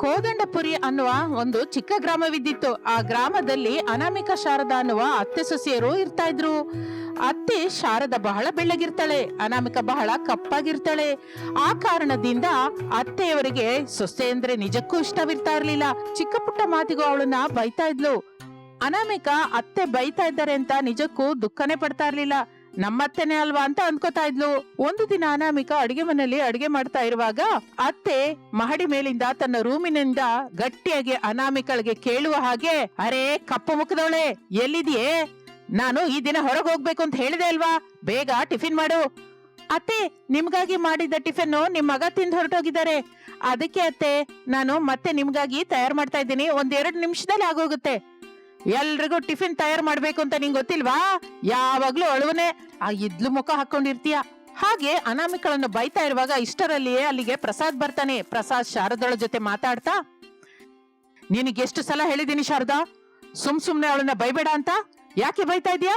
ಕೋದಂಡಪುರಿ ಅನ್ನುವ ಒಂದು ಚಿಕ್ಕ ಗ್ರಾಮವಿದ್ದಿತ್ತು. ಆ ಗ್ರಾಮದಲ್ಲಿ ಅನಾಮಿಕ ಶಾರದ ಅನ್ನುವ ಅತ್ತೆ ಸೊಸೆಯರು ಇರ್ತಾ ಇದ್ರು ಅತ್ತೆ ಶಾರದ ಬಹಳ ಬೆಳ್ಳಗಿರ್ತಾಳೆ, ಅನಾಮಿಕ ಬಹಳ ಕಪ್ಪಾಗಿರ್ತಾಳೆ. ಆ ಕಾರಣದಿಂದ ಅತ್ತೆಯವರಿಗೆ ಸೊಸೆ ಅಂದ್ರೆ ನಿಜಕ್ಕೂ ಇಷ್ಟವಿರ್ತಾ ಇರ್ಲಿಲ್ಲ. ಚಿಕ್ಕ ಪುಟ್ಟ ಮಾತಿಗೂ ಅವಳನ್ನ ಬೈತಾ ಇದ್ಲು. ಅನಾಮಿಕ ಅತ್ತೆ ಬೈತಾ ಇದ್ದಾರೆ ಅಂತ ನಿಜಕ್ಕೂ ದುಃಖನೇ ಪಡ್ತಾ ಇರ್ಲಿಲ್ಲ. ನಮ್ಮತ್ತೆನೆ ಅಲ್ವಾ ಅಂತ ಅನ್ಕೋತಾ ಇದ್ಲು. ಒಂದು ದಿನ ಅನಾಮಿಕ ಅಡಿಗೆ ಮನೆಯಲ್ಲಿ ಅಡಿಗೆ ಮಾಡ್ತಾ ಇರುವಾಗ ಅತ್ತೆ ಮಹಡಿ ಮೇಲಿಂದ ತನ್ನ ರೂಮಿನಿಂದ ಗಟ್ಟಿಯಾಗಿ ಅನಾಮಿಕಳಿಗೆ ಕೇಳುವ ಹಾಗೆ, ಅರೆ, ಕಪ್ಪು ಮುಖದವಳೆ, ಎಲ್ಲಿದೆಯೇ? ನಾನು ಈ ದಿನ ಹೊರಗೆ ಹೋಗ್ಬೇಕು ಅಂತ ಹೇಳಿದೆ ಅಲ್ವಾ? ಬೇಗ ಟಿಫಿನ್ ಮಾಡು. ಅತ್ತೆ, ನಿಮ್ಗಾಗಿ ಮಾಡಿದ್ದ ಟಿಫಿನ್ ನಿಮ್ ಮಗ ತಿಂದು ಹೊರಟೋಗಿದ್ದಾರೆ. ಅದಕ್ಕೆ ಅತ್ತೆ, ನಾನು ಮತ್ತೆ ನಿಮ್ಗಾಗಿ ತಯಾರು ಮಾಡ್ತಾ ಇದ್ದೀನಿ. ಒಂದೆರಡು ನಿಮಿಷದಲ್ಲಿ ಆಗೋಗುತ್ತೆ. ಎಲ್ರಿಗೂ ಟಿಫಿನ್ ತಯಾರು ಮಾಡ್ಬೇಕು ಅಂತ ನಿಂಗೆ ಗೊತ್ತಿಲ್ವಾ? ಯಾವಾಗ್ಲೂ ಅಳುವನೆ, ಆ ಇದ್ಲು ಮುಖ ಹಾಕೊಂಡಿರ್ತೀಯ. ಹಾಗೆ ಅನಾಮಿಕಳನ್ನು ಬೈತಾ ಇರುವಾಗ ಇಷ್ಟರಲ್ಲಿಯೇ ಅಲ್ಲಿಗೆ ಪ್ರಸಾದ್ ಬರ್ತಾನೆ. ಪ್ರಸಾದ್ ಶಾರದಳ ಜೊತೆ ಮಾತಾಡ್ತಾ, ನಿನಗೆ ಎಷ್ಟು ಸಲ ಹೇಳಿದೀನಿ ಶಾರದಾ? ಸುಮ್ ಸುಮ್ನೆ ಅವಳನ್ನ ಬೈಬೇಡ ಅಂತ? ಯಾಕೆ ಬೈತಾ ಇದೀಯಾ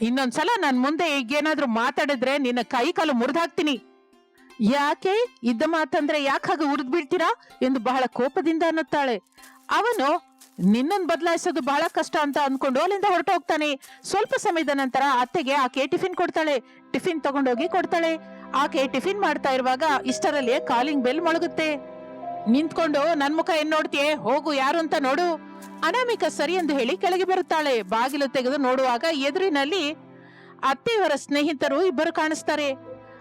ಇನ್ನೊಂದ್ಸಲ ನನ್ ಮುಂದೆ ಈಗೇನಾದ್ರೂ ಮಾತಾಡಿದ್ರೆ ನಿನ್ನ ಕೈ ಕಾಲು ಮುರಿದಾಕ್ತೀನಿ ಯಾಕೆ? ಇದ್ದ ಮಾತಂದ್ರೆ ಯಾಕೆ ಹಾಗೆ ಎಂದು ಬಹಳ ಕೋಪದಿಂದ ಅನ್ನುತ್ತಾಳೆ. ಅವನು ನಿನ್ನನ್ ಬದಲಾಯಿಸೋದು ಬಹಳ ಕಷ್ಟ ಅಂತ ಅಂದ್ಕೊಂಡು ಅಲ್ಲಿಂದ ಹೊರಟು ಹೋಗ್ತಾನೆ. ಸ್ವಲ್ಪ ಸಮಯದ ನಂತರ ಅತ್ತೆಗೆ ಆಕೆ ಟಿಫಿನ್ ಕೊಡ್ತಾಳೆ. ಟಿಫಿನ್ ತಗೊಂಡೋಗಿ ಕೊಡ್ತಾಳೆ. ಆಕೆ ಟಿಫಿನ್ ಮಾಡ್ತಾ ಇರುವಾಗ ಇಷ್ಟರಲ್ಲಿ ಕಾಲಿಂಗ್ ಬೆಲ್ ಮೊಳಗುತ್ತೆ. ನಿಂತ್ಕೊಂಡು, ನನ್ ಮುಖ ಏನ್ ನೋಡ್ತೀಯೇ? ಹೋಗು, ಯಾರು ಅಂತ ನೋಡು. ಅನಾಮಿಕ ಸರಿ ಎಂದು ಹೇಳಿ ಕೆಳಗೆ ಬರುತ್ತಾಳೆ. ಬಾಗಿಲು ತೆಗೆದು ನೋಡುವಾಗ ಎದುರಿನಲ್ಲಿ ಅತ್ತೆಯವರ ಸ್ನೇಹಿತರು ಇಬ್ಬರು ಕಾಣಿಸ್ತಾರೆ.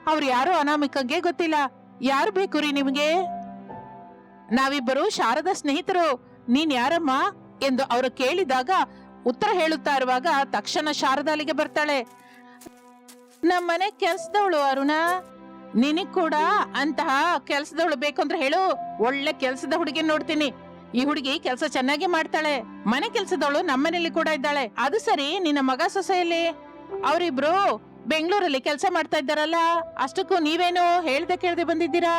ಅವ್ರು ಯಾರು ಅನಾಮಿಕಗೆ ಗೊತ್ತಿಲ್ಲ. ಯಾರು ಬೇಕು ರೀ ನಿಮ್ಗೆ? ನಾವಿಬ್ಬರು ಶಾರದಾ ಸ್ನೇಹಿತರು. ನೀನ್ ಯಾರಮ್ಮ ಎಂದು ಅವರು ಕೇಳಿದಾಗ ಉತ್ತರ ಹೇಳುತ್ತಾ ಇರುವಾಗ ತಕ್ಷಣ ಶಾರದಾಲಿಗೆ ಬರ್ತಾಳೆ. ನಮ್ಮನೆ ಕೆಲ್ಸದವಳು ಅರುಣ. ನಿನಗ್ ಕೂಡ ಅಂತಹ ಕೆಲ್ಸದವಳು ಬೇಕು ಅಂದ್ರೆ ಹೇಳು. ಒಳ್ಳೆ ಕೆಲ್ಸದ ಹುಡುಗಿ ನೋಡ್ತೀನಿ. ಈ ಹುಡುಗಿ ಕೆಲಸ ಚೆನ್ನಾಗಿ ಮಾಡ್ತಾಳೆ. ಮನೆ ಕೆಲ್ಸದವಳು ನಮ್ಮನೇಲಿ ಕೂಡ ಇದ್ದಾಳೆ. ಅದು ಸರಿ, ನಿನ್ನ ಮಗ ಸೊಸೆಯಲ್ಲಿ ಅವರಿಬ್ರು ಬೆಂಗಳೂರಲ್ಲಿ ಕೆಲಸ ಮಾಡ್ತಾ ಇದ್ದಾರಲ್ಲ. ಅಷ್ಟಕ್ಕೂ ನೀವೇನು ಹೇಳ್ದೆ ಕೇಳ್ದೆ ಬಂದಿದ್ದೀರಾ?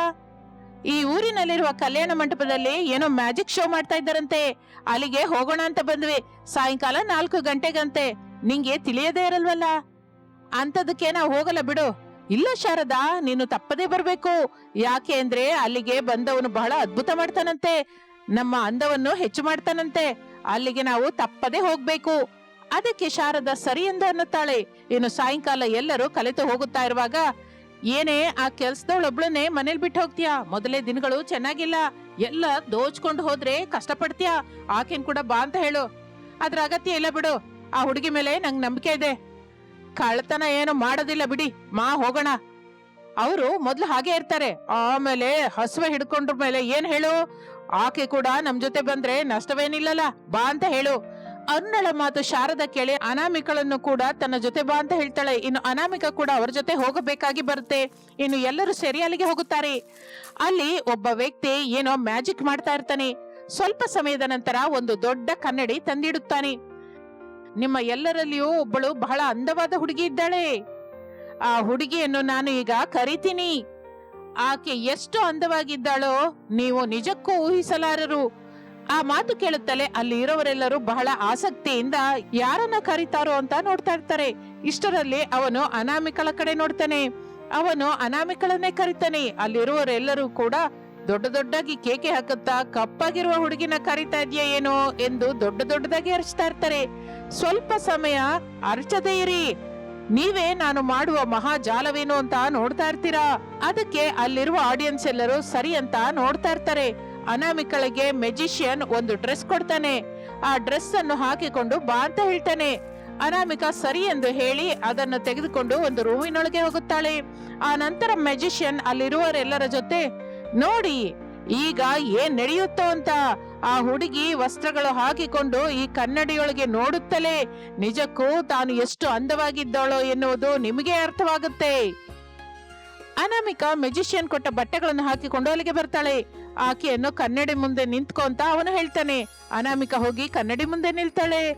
ಈ ಊರಿನಲ್ಲಿರುವ ಕಲ್ಯಾಣ ಮಂಟಪದಲ್ಲಿ ಏನೋ ಮ್ಯಾಜಿಕ್ ಶೋ ಮಾಡ್ತಾ ಇದ್ದಾರಂತೆ. ಅಲ್ಲಿಗೆ ಹೋಗೋಣ ಅಂತ ಬಂದ್ವಿ. ಸಾಯಂಕಾಲ ನಾಲ್ಕು ಗಂಟೆಗಂತೆ. ನಿಂಗೆ ತಿಳಿಯದೇ ಇರಲ್ವಲ್ಲ? ಅಂತದಕ್ಕೆ ನಾವು ಹೋಗಲ್ಲ ಬಿಡು. ಇಲ್ಲ ಶಾರದಾ, ನೀನು ತಪ್ಪದೇ ಬರ್ಬೇಕು. ಯಾಕೆ ಅಂದ್ರೆ ಅಲ್ಲಿಗೆ ಬಂದವನು ಬಹಳ ಅದ್ಭುತ ಮಾಡ್ತಾನಂತೆ. ನಮ್ಮ ಅಂದವನ್ನು ಹೆಚ್ಚು ಮಾಡ್ತಾನಂತೆ. ಅಲ್ಲಿಗೆ ನಾವು ತಪ್ಪದೇ ಹೋಗ್ಬೇಕು. ಅದಕ್ಕೆ ಶಾರದಾ ಸರಿ ಎಂದು ಅನ್ನುತ್ತಾಳೆ. ಇನ್ನು ಸಾಯಂಕಾಲ ಎಲ್ಲರೂ ಕಲಿತು ಹೋಗುತ್ತಾ ಇರುವಾಗ ಏನೇ, ಆ ಕೆಲ್ಸದವಳೊಬ್ಳನ್ನೇ ಮನೇಲಿ ಬಿಟ್ಟು ಹೋಗ್ತೀಯಾ? ಮೊದಲೇ ದಿನಗಳು ಚೆನ್ನಾಗಿಲ್ಲ. ಎಲ್ಲ ದೋಚ್ಕೊಂಡು ಹೋದ್ರೆ ಕಷ್ಟಪಡ್ತೀಯಾ? ಆಕೆನ್ ಕೂಡ ಬಾ ಅಂತ ಹೇಳು. ಅದ್ರ ಅಗತ್ಯ ಇಲ್ಲ ಬಿಡು. ಆ ಹುಡುಗಿ ಮೇಲೆ ನಂಗ್ ನಂಬಿಕೆ ಇದೆ. ಕಳ್ತನ ಏನು ಮಾಡೋದಿಲ್ಲ ಬಿಡಿ. ಮಾ, ಹೋಗೋಣ. ಅವರು ಮೊದ್ಲು ಹಾಗೆ ಇರ್ತಾರೆ. ಆಮೇಲೆ ಹಸುವೆ ಹಿಡ್ಕೊಂಡ್ರ ಮೇಲೆ ಏನ್ ಹೇಳು? ಆಕೆ ಕೂಡ ನಮ್ ಜೊತೆ ಬಂದ್ರೆ ನಷ್ಟವೇನಿಲ್ಲಲ್ಲ. ಬಾ ಅಂತ ಹೇಳು. ಅನ್ನಳ ಮಾತು ಶಾರದ ಕೇಳಿ ಅನಾಮಿಕಳನ್ನು ಕೂಡ ತನ್ನ ಜೊತೆ ಬಾ ಅಂತ ಹೇಳ್ತಾಳೆ. ಇನ್ನು ಅನಾಮಿಕ ಕೂಡ ಅವರ ಜೊತೆ ಹೋಗಬೇಕಾಗಿ ಬರುತ್ತೆ. ಇನ್ನು ಎಲ್ಲರೂ ಸೆರಿಯಾಲಿಗೆ ಹೋಗುತ್ತಾರೆ. ಅಲ್ಲಿ ಒಬ್ಬ ವ್ಯಕ್ತಿ ಏನೋ ಮ್ಯಾಜಿಕ್ ಮಾಡ್ತಾ ಇರ್ತಾನೆ. ಸ್ವಲ್ಪ ಸಮಯದ ನಂತರ ಒಂದು ದೊಡ್ಡ ಕನ್ನಡಿ ತಂದಿಡುತ್ತಾನೆ. ನಿಮ್ಮ ಎಲ್ಲರಲ್ಲಿಯೂ ಒಬ್ಬಳು ಬಹಳ ಅಂದವಾದ ಹುಡುಗಿ ಇದ್ದಾಳೆ. ಆ ಹುಡುಗಿಯನ್ನು ನಾನು ಈಗ ಕರಿತೀನಿ. ಆಕೆ ಎಷ್ಟು ಅಂದವಾಗಿದ್ದಾಳೋ ನೀವು ನಿಜಕ್ಕೂ ಊಹಿಸಲಾರರು. ಆ ಮಾತು ಕೇಳುತ್ತಲೇ ಅಲ್ಲಿ ಇರೋವರೆಲ್ಲರೂ ಬಹಳ ಆಸಕ್ತಿಯಿಂದ ಯಾರನ್ನ ಕರೀತಾರೋ ಅಂತ ನೋಡ್ತಾ ಇರ್ತಾರೆ. ಇಷ್ಟರಲ್ಲಿ ಅವನು ಅನಾಮಿಕಳ ಕಡೆ ನೋಡ್ತಾನೆ. ಅವನು ಅನಾಮಿಕಳನ್ನೇ ಕರಿತಾನೆ. ಅಲ್ಲಿರುವರೆಲ್ಲರೂ ಕೂಡ ದೊಡ್ಡ ದೊಡ್ಡದಾಗಿ ಕೇಕೆ ಹಾಕುತ್ತಾ ಕಪ್ಪಾಗಿರುವ ಹುಡುಗಿನ ಕರಿತಾ ಇದೆಯಾ ಏನೋ ಎಂದು ದೊಡ್ಡ ದೊಡ್ಡದಾಗಿ ಅರ್ಚ್ತಾ ಇರ್ತಾರೆ. ಸ್ವಲ್ಪ ಸಮಯ ಅರ್ಚದೇ ಇರಿ. ನೀವೇ ನಾನು ಮಾಡುವ ಮಹಾ ಜಾಲವೇನು ಅಂತ ನೋಡ್ತಾ ಇರ್ತೀರಾ? ಅದಕ್ಕೆ ಅಲ್ಲಿರುವ ಆಡಿಯನ್ಸ್ ಎಲ್ಲರೂ ಸರಿ ಅಂತ ನೋಡ್ತಾ ಇರ್ತಾರೆ. ಅನಾಮಿಕಳಿಗೆ ಮೆಜಿಷಿಯನ್ ಒಂದು ಡ್ರೆಸ್ ಕೊಡ್ತಾನೆ. ಆ ಡ್ರೆಸ್ ಅನ್ನು ಹಾಕಿಕೊಂಡು ಬಾ ಅಂತ ಹೇಳ್ತಾನೆ. ಅನಾಮಿಕ ಸರಿ ಎಂದು ಹೇಳಿ ಅದನ್ನು ತೆಗೆದುಕೊಂಡು ಒಂದು ರೂಮಿನೊಳಗೆ ಹೋಗುತ್ತಾಳೆ. ಆ ನಂತರ ಮೆಜಿಷಿಯನ್ ಅಲ್ಲಿರುವರೆಲ್ಲರ ಜೊತೆ, ನೋಡಿ, ಈಗ ಏನ್ ನಡೆಯುತ್ತೋ ಅಂತ. ಆ ಹುಡುಗಿ ವಸ್ತ್ರಗಳು ಹಾಕಿಕೊಂಡು ಈ ಕನ್ನಡಿಯೊಳಗೆ ನೋಡುತ್ತಲೇ, ನಿಜಕ್ಕೂ ತಾನು ಎಷ್ಟು ಅಂದವಾಗಿದ್ದಾಳೋ ಎನ್ನುವುದು ನಿಮಗೆ ಅರ್ಥವಾಗುತ್ತೆ. ಅನಾಮಿಕ ಮೆಜಿಷಿಯನ್ ಕೊಟ್ಟ ಬಟ್ಟೆಗಳನ್ನು ಹಾಕಿಕೊಂಡು ಅಲ್ಲಿಗೆ ಬರ್ತಾಳೆ. ಆಕೆಯನ್ನು ಕನ್ನಡಿ ಮುಂದೆ ನಿಂತ್ಕೊಂತ ಅವನು ಹೇಳ್ತಾನೆ. ಅನಾಮಿಕ ಹೋಗಿ ಕನ್ನಡಿ ಮುಂದೆ ನಿಲ್ತಾಳೆ.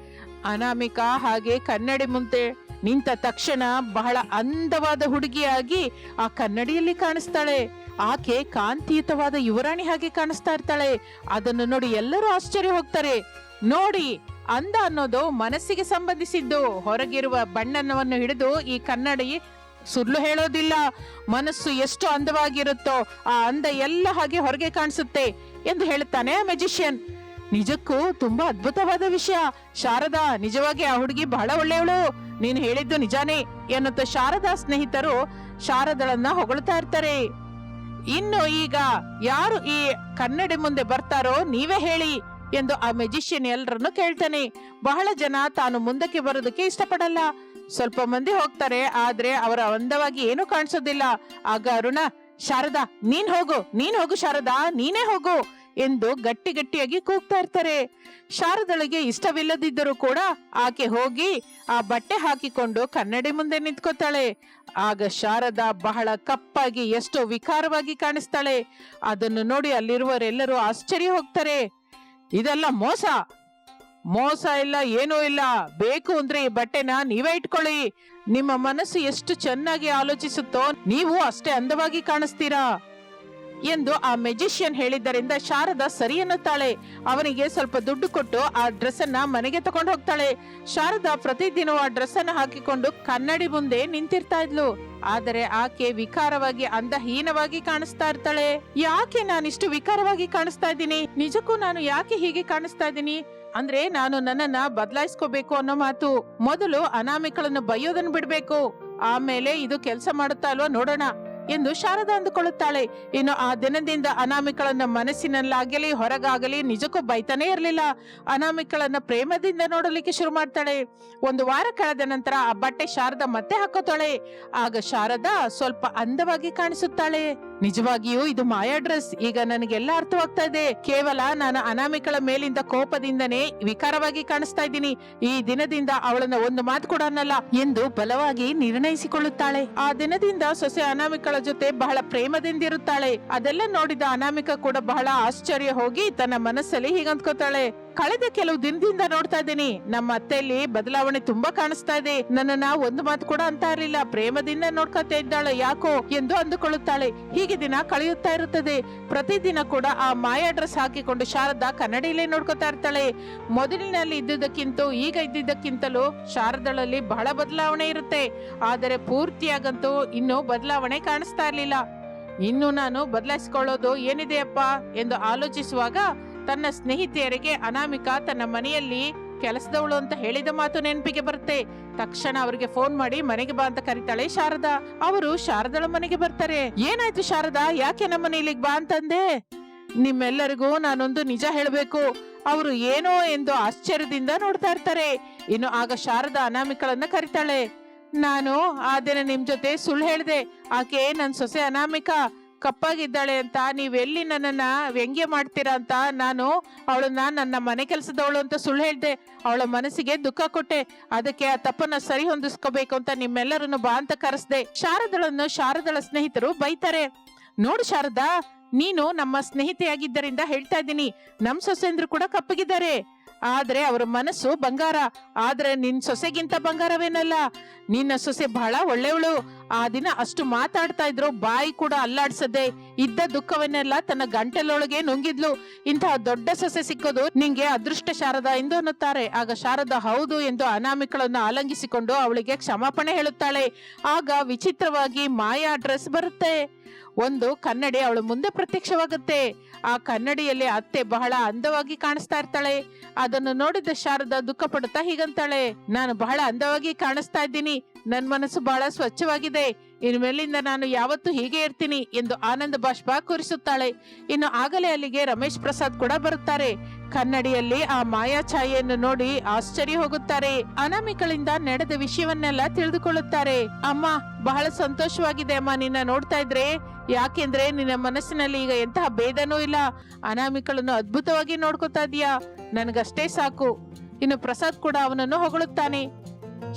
ಅನಾಮಿಕ ಹಾಗೆ ಕನ್ನಡಿ ಮುಂದೆ ನಿಂತ ತಕ್ಷಣ ಬಹಳ ಅಂದವಾದ ಹುಡುಗಿಯಾಗಿ ಆ ಕನ್ನಡಿಯಲ್ಲಿ ಕಾಣಿಸ್ತಾಳೆ. ಆಕೆ ಕಾಂತಿಯುತವಾದ ಯುವರಾಣಿ ಹಾಗೆ ಕಾಣಿಸ್ತಾ ಇರ್ತಾಳೆ. ಅದನ್ನು ನೋಡಿ ಎಲ್ಲರೂ ಆಶ್ಚರ್ಯ ಹೋಗ್ತಾರೆ. ನೋಡಿ, ಅಂದ ಅನ್ನೋದು ಮನಸ್ಸಿಗೆ ಸಂಬಂಧಿಸಿದ್ದು. ಹೊರಗಿರುವ ಬಣ್ಣವನ್ನು ಹಿಡಿದು ಈ ಕನ್ನಡಿ ಸುಳ್ಳು ಹೇಳೋದಿಲ್ಲ, ಮನಸ್ಸು ಎಷ್ಟು ಅಂದವಾಗಿರುತ್ತೋ ಆ ಅಂದ ಎಲ್ಲ ಹಾಗೆ ಹೊರಗೆ ಕಾಣಿಸುತ್ತೆ ಎಂದು ಹೇಳುತ್ತಾನೆ ಮೆಜಿಷಿಯನ್ ನಿಜಕ್ಕೂ ತುಂಬಾ ಅದ್ಭುತವಾದ ವಿಷಯ. ಶಾರದಾ, ನಿಜವಾಗಿ ಆ ಹುಡುಗಿ ಬಹಳ ಒಳ್ಳೆಯವಳು. ನೀನು ಹೇಳಿದ್ದು ನಿಜಾನೇ ಎನ್ನುತ್ತ ಶಾರದಾ ಸ್ನೇಹಿತರು ಶಾರದಳನ್ನ ಹೊಗಳ್ತಾ ಇರ್ತಾರೆ. ಇನ್ನು ಈಗ ಯಾರು ಈ ಕನ್ನಡಿ ಮುಂದೆ ಬರ್ತಾರೋ ನೀವೇ ಹೇಳಿ ಎಂದು ಆ ಮೆಜಿಷಿಯನ್ ಎಲ್ಲರನ್ನು ಕೇಳ್ತಾನೆ. ಬಹಳ ಜನ ತಾನು ಮುಂದಕ್ಕೆ ಬರೋದಕ್ಕೆ ಇಷ್ಟಪಡಲ್ಲ. ಸ್ವಲ್ಪ ಮಂದಿ ಹೋಗ್ತಾರೆ, ಆದ್ರೆ ಅವರ ಅಂದವಾಗಿ ಏನು ಕಾಣಿಸೋದಿಲ್ಲ. ಆಗ ಅರುಣ, ಶಾರದಾ, ನೀನ್ ಹೋಗು ನೀನ್ ಹೋಗು ಶಾರದಾ, ನೀನೇ ಹೋಗು ಎಂದು ಗಟ್ಟಿ ಗಟ್ಟಿಯಾಗಿ ಕೂಗ್ತಾ ಇರ್ತಾರೆ. ಶಾರದಳಿಗೆ ಇಷ್ಟವಿಲ್ಲದಿದ್ದರೂ ಕೂಡ ಆಕೆ ಹೋಗಿ ಆ ಬಟ್ಟೆ ಹಾಕಿಕೊಂಡು ಕನ್ನಡಿ ಮುಂದೆ ನಿಂತ್ಕೋತಾಳೆ. ಆಗ ಶಾರದಾ ಬಹಳ ಕಪ್ಪಾಗಿ ಎಷ್ಟೋ ವಿಕಾರವಾಗಿ ಕಾಣಿಸ್ತಾಳೆ. ಅದನ್ನು ನೋಡಿ ಅಲ್ಲಿರುವರೆಲ್ಲರೂ ಆಶ್ಚರ್ಯ ಹೋಗ್ತಾರೆ. ಇದೆಲ್ಲ ಮೋಸ? ಮೋಸ ಇಲ್ಲ, ಏನೂ ಇಲ್ಲ. ಬೇಕು ಅಂದ್ರೆ ಈ ಬಟ್ಟೆನ ನೀವೇ ಇಟ್ಕೊಳ್ಳಿ. ನಿಮ್ಮ ಮನಸ್ಸು ಎಷ್ಟು ಚೆನ್ನಾಗಿ ಆಲೋಚಿಸುತ್ತೋ ನೀವು ಅಷ್ಟೇ ಅಂದವಾಗಿ ಕಾಣಿಸ್ತೀರಾ? ಎಂದು ಆ ಮೆಜಿಷಿಯನ್ ಹೇಳಿದ್ದರಿಂದ ಶಾರದಾ ಸರಿ ಎನ್ನುತ್ತಾಳೆ ಅವನಿಗೆ ಸ್ವಲ್ಪ ದುಡ್ಡು ಕೊಟ್ಟು ಆ ಡ್ರೆಸ್ ಅನ್ನ ಮನೆಗೆ ತಗೊಂಡು ಹೋಗ್ತಾಳೆ. ಶಾರದಾ ಪ್ರತಿದಿನ ಆ ಡ್ರೆಸ್ ಅನ್ನ ಹಾಕಿಕೊಂಡು ಕನ್ನಡಿ ಮುಂದೆ ನಿಂತಿರ್ತಾ ಇದ್ಲು. ಆದರೆ ಆಕೆ ವಿಕಾರವಾಗಿ ಅಂದಹೀನವಾಗಿ ಕಾಣಿಸ್ತಾ ಇರ್ತಾಳೆ. ಯಾಕೆ ನಾನಿಷ್ಟು ವಿಕಾರವಾಗಿ ಕಾಣಿಸ್ತಾ ಇದ್ದೀನಿ? ನಿಜಕ್ಕೂ ನಾನು ಯಾಕೆ ಹೀಗೆ ಕಾಣಿಸ್ತಾ ಇದ್ದೀನಿ? ಅಂದ್ರೆ ನಾನು ನನ್ನನ್ನ ಬದಲಾಯಿಸ್ಕೋಬೇಕು ಅನ್ನೋ ಮಾತು. ಮೊದಲು ಅನಾಮಿಕಳನ್ನು ಬೈಯೋದನ್ನ ಬಿಡ್ಬೇಕು. ಆಮೇಲೆ ಇದು ಕೆಲಸ ಮಾಡುತ್ತಾ ಅಲ್ವಾ ನೋಡೋಣ ಎಂದು ಶಾರದಾ ಅಂದುಕೊಳ್ಳುತ್ತಾಳೆ. ಇನ್ನು ಆ ದಿನದಿಂದ ಅನಾಮಿಕಳನ್ನ ಮನಸ್ಸಿನಲ್ಲಾಗಲಿ, ಹೊರಗಾಗಲಿ ನಿಜಕ್ಕೂ ಬೈತಾನೇ ಇರಲಿಲ್ಲ. ಅನಾಮಿಕಳನ್ನ ಪ್ರೇಮದಿಂದ ನೋಡಲಿಕ್ಕೆ ಶುರು ಮಾಡ್ತಾಳೆ. ಒಂದು ವಾರ ಕಳೆದ ನಂತರ ಆ ಬಟ್ಟೆ ಶಾರದಾ ಮತ್ತೆ ಹಾಕೋತಾಳೆ. ಆಗ ಶಾರದಾ ಸ್ವಲ್ಪ ಅಂದವಾಗಿ ಕಾಣಿಸುತ್ತಾಳೆ. ನಿಜವಾಗಿಯೂ ಇದು ಮಾಯಾ ಡ್ರೆಸ್. ಈಗ ನನಗೆಲ್ಲ ಅರ್ಥವಾಗ್ತಾ ಇದೆ. ಕೇವಲ ನಾನು ಅನಾಮಿಕಳ ಮೇಲಿಂದ ಕೋಪದಿಂದನೇ ವಿಕಾರವಾಗಿ ಕಾಣಿಸ್ತಾ ಇದ್ದೀನಿ. ಈ ದಿನದಿಂದ ಅವಳನ್ನ ಒಂದು ಮಾತು ಕೂಡ ಅನ್ನಲ್ಲ, ಎಂದು ಬಲವಾಗಿ ನಿರ್ಣಯಿಸಿಕೊಳ್ಳುತ್ತಾಳೆ. ಆ ದಿನದಿಂದ ಸೊಸೆ ಅನಾಮಿಕಳ ಜೊತೆ ಬಹಳ ಪ್ರೇಮದಿಂದಿರುತ್ತಾಳೆ. ಅದೆಲ್ಲ ನೋಡಿದ ಅನಾಮಿಕ ಕೂಡ ಬಹಳ ಆಶ್ಚರ್ಯ ಹೋಗಿ ತನ್ನ ಮನಸ್ಸಲ್ಲಿ ಹೀಗಂದ್ಕೋತಾಳೆ. ಕಳೆದ ಕೆಲವು ದಿನದಿಂದ ನೋಡ್ತಾ ಇದ್ದೀನಿ. ನಮ್ಮ ಅತ್ತೆಯಲ್ಲಿ ಬದಲಾವಣೆ ತುಂಬಾ ಕಾಣಿಸ್ತಾ ಇದೆ. ನನ್ನನ್ನ ಒಂದು ಮಾತು ಕೂಡ ಅಂತ ಇರಲಿಲ್ಲ. ಪ್ರೇಮದಿಂದ ನೋಡ್ಕೊತಾ ಇದ್ದಾಳೆ. ಯಾಕೋ ಎಂದು ಅಂದುಕೊಳ್ಳುತ್ತಾಳೆ. ಹೀಗೆ ದಿನ ಕಳೆಯುತ್ತಾ ಇರುತ್ತದೆ. ಪ್ರತಿದಿನ ಕೂಡ ಆ ಮಾಯಾ ಡ್ರೆಸ್ ಹಾಕಿಕೊಂಡು ಶಾರದಾ ಕನ್ನಡಿಯಲ್ಲೇ ನೋಡ್ಕೊತಾ ಇರ್ತಾಳೆ. ಮೊದಲಿನಲ್ಲಿ ಇದ್ದುದಕ್ಕಿಂತ ಈಗ ಇದ್ದಿದ್ದಕ್ಕಿಂತಲೂ ಶಾರದಳಲ್ಲಿ ಬಹಳ ಬದಲಾವಣೆ ಇರುತ್ತೆ. ಆದರೆ ಪೂರ್ತಿಯಾಗಂತೂ ಇನ್ನೂ ಬದಲಾವಣೆ ಕಾಣಿಸ್ತಾ ಇರ್ಲಿಲ್ಲ. ಇನ್ನು ನಾನು ಬದಲಾಯಿಸಿಕೊಳ್ಳೋದು ಏನಿದೆಯಪ್ಪ? ಎಂದು ಆಲೋಚಿಸುವಾಗ ತನ್ನ ಸ್ನೇಹಿತೆಯರಿಗೆ ಅನಾಮಿಕಾ ತನ್ನ ಮನೆಯಲ್ಲಿ ಕೆಲಸದವಳು ಅಂತ ಹೇಳಿದ ಮಾತು ನೆನಪಿಗೆ ಬರುತ್ತೆ. ತಕ್ಷಣ ಅವರಿಗೆ ಫೋನ್ ಮಾಡಿ, ಮನೆಗೆ ಬಾ ಅಂತ ಕರಿತಾಳೆ ಶಾರದಾ. ಅವರು ಶಾರದಳ ಮನೆಗೆ ಬರ್ತಾರೆ. ಏನಾಯ್ತು ಶಾರದಾ? ಯಾಕೆ ನಮ್ಮ ಮನೆಯಲ್ಲಿ ಬಾ ಅಂತಂದೆ. ನಿಮ್ಮೆಲ್ಲರಿಗೂ ನಾನೊಂದು ನಿಜ ಹೇಳಬೇಕು. ಅವರು ಏನೋ ಎಂದು ಆಶ್ಚರ್ಯದಿಂದ ನೋಡ್ತಾ ಇರ್ತಾರೆ. ಇನ್ನು ಆಗ ಶಾರದಾ ಅನಾಮಿಕಳನ್ನ ಕರಿತಾಳೆ. ನಾನು ಆ ದಿನ ನಿಮ್ ಜೊತೆ ಸುಳ್ಳು ಹೇಳ್ದೆ. ಆಕೆ ನನ್ ಸೊಸೆ ಅನಾಮಿಕಾ. ಕಪ್ಪಾಗಿದ್ದಾಳೆ ಅಂತ ನೀವೆಲ್ಲಿ ನನ್ನನ್ನ ವ್ಯಂಗ್ಯ ಮಾಡ್ತೀರಾ ಅಂತ ನಾನು ಅವಳನ್ನ ನನ್ನ ಮನೆ ಕೆಲಸದವಳು ಅಂತ ಸುಳ್ಳು ಹೇಳಿದೆ. ಅವಳ ಮನಸ್ಸಿಗೆ ದುಃಖ ಕೊಟ್ಟೆ. ಅದಕ್ಕೆ ಆ ತಪ್ಪನ್ನ ಸರಿ ಹೊಂದಿಸ್ಕೋಬೇಕು ಅಂತ ನಿಮ್ಮೆಲ್ಲರನ್ನು ಬಾ ಅಂತ ಕರೆಸ್ದೆ. ಶಾರದಳನ್ನು ಶಾರದಳ ಸ್ನೇಹಿತರು ಬೈತಾರೆ. ನೋಡು ಶಾರದಾ, ನೀನು ನಮ್ಮ ಸ್ನೇಹಿತೆಯಾಗಿದ್ದರಿಂದ ಹೇಳ್ತಾ ಇದ್ದೀನಿ. ನಮ್ ಸೊಸೆಂದ್ರು ಕೂಡ ಕಪ್ಪಗಿದ್ದಾರೆ. ಆದ್ರೆ ಅವರ ಮನಸ್ಸು ಬಂಗಾರ. ಆದ್ರೆ ನಿನ್ ಸೊಸೆಗಿಂತ ಬಂಗಾರವೇನಲ್ಲ? ನಿನ್ನ ಸೊಸೆ ಬಹಳ ಒಳ್ಳೆಯವಳು. ಆ ದಿನ ಅಷ್ಟು ಮಾತಾಡ್ತಾ ಇದ್ರು, ಬಾಯಿ ಕೂಡ ಅಲ್ಲಾಡ್ಸದೆ ಇದ್ದ ದುಃಖವನ್ನೆಲ್ಲ ತನ್ನ ಗಂಟಲೊಳಗೆ ನುಂಗಿದ್ಲು. ಇಂತಹ ದೊಡ್ಡ ಸೊಸೆ ಸಿಕ್ಕೋದು ನಿಂಗೆ ಅದೃಷ್ಟ ಶಾರದ ಎಂದು ಅನ್ನುತ್ತಾರೆ. ಆಗ ಶಾರದ ಹೌದು ಎಂದು ಅನಾಮಿಕಳನ್ನು ಆಲಂಗಿಸಿಕೊಂಡು ಅವಳಿಗೆ ಕ್ಷಮಾಪಣೆ ಹೇಳುತ್ತಾಳೆ. ಆಗ ವಿಚಿತ್ರವಾಗಿ ಮಾಯಾ ಡ್ರೆಸ್ ಬರುತ್ತೆ. ಒಂದು ಕನ್ನಡಿ ಅವಳ ಮುಂದೆ ಪ್ರತ್ಯಕ್ಷವಾಗುತ್ತೆ. ಆ ಕನ್ನಡಿಯಲ್ಲಿ ಅತ್ತೆ ಬಹಳ ಅಂದವಾಗಿ ಕಾಣಿಸ್ತಾ ಇರ್ತಾಳೆ. ಅದನ್ನು ನೋಡಿದ ಶಾರದಾ ದುಃಖ ಪಡುತ್ತಾ ಹೀಗಂತಾಳೆ. ನಾನು ಬಹಳ ಅಂದವಾಗಿ ಕಾಣಿಸ್ತಾ ಇದ್ದೀನಿ. ನನ್ ಮನಸ್ಸು ಬಹಳ ಸ್ವಚ್ಛವಾಗಿದೆ. ಇನ್ನು ಮೇಲಿಂದ ನಾನು ಯಾವತ್ತೂ ಹೀಗೆ ಇರ್ತೀನಿ ಎಂದು ಆನಂದ ಬಾಷ್ಪ ಕೂರಿಸುತ್ತಾಳೆ. ಇನ್ನು ಆಗಲೇ ಅಲ್ಲಿಗೆ ರಮೇಶ್ ಪ್ರಸಾದ್ ಕೂಡ ಬರುತ್ತಾರೆ. ಕನ್ನಡಿಯಲ್ಲಿ ಆ ಮಾಯಾ ಛಾಯೆಯನ್ನು ನೋಡಿ ಆಶ್ಚರ್ಯ ಹೋಗುತ್ತಾರೆ. ಅನಾಮಿಕಳಿಂದ ನಡೆದ ವಿಷಯವನ್ನೆಲ್ಲ ತಿಳಿದುಕೊಳ್ಳುತ್ತಾರೆ. ಅಮ್ಮ, ಬಹಳ ಸಂತೋಷವಾಗಿದೆ ಅಮ್ಮ, ನಿನ್ನ ನೋಡ್ತಾ ಇದ್ರೆ. ಯಾಕೆಂದ್ರೆ ನಿನ್ನ ಮನಸ್ಸಿನಲ್ಲಿ ಈಗ ಎಂತಹ ಭೇದನೂ ಇಲ್ಲ. ಅನಾಮಿಕಳನ್ನು ಅದ್ಭುತವಾಗಿ ನೋಡ್ಕೊತಾ ಇದೀಯಾ? ನನಗಷ್ಟೇ ಸಾಕು. ಇನ್ನು ಪ್ರಸಾದ್ ಕೂಡ ಅವನನ್ನು ಹೊಗಳುತ್ತಾನೆ.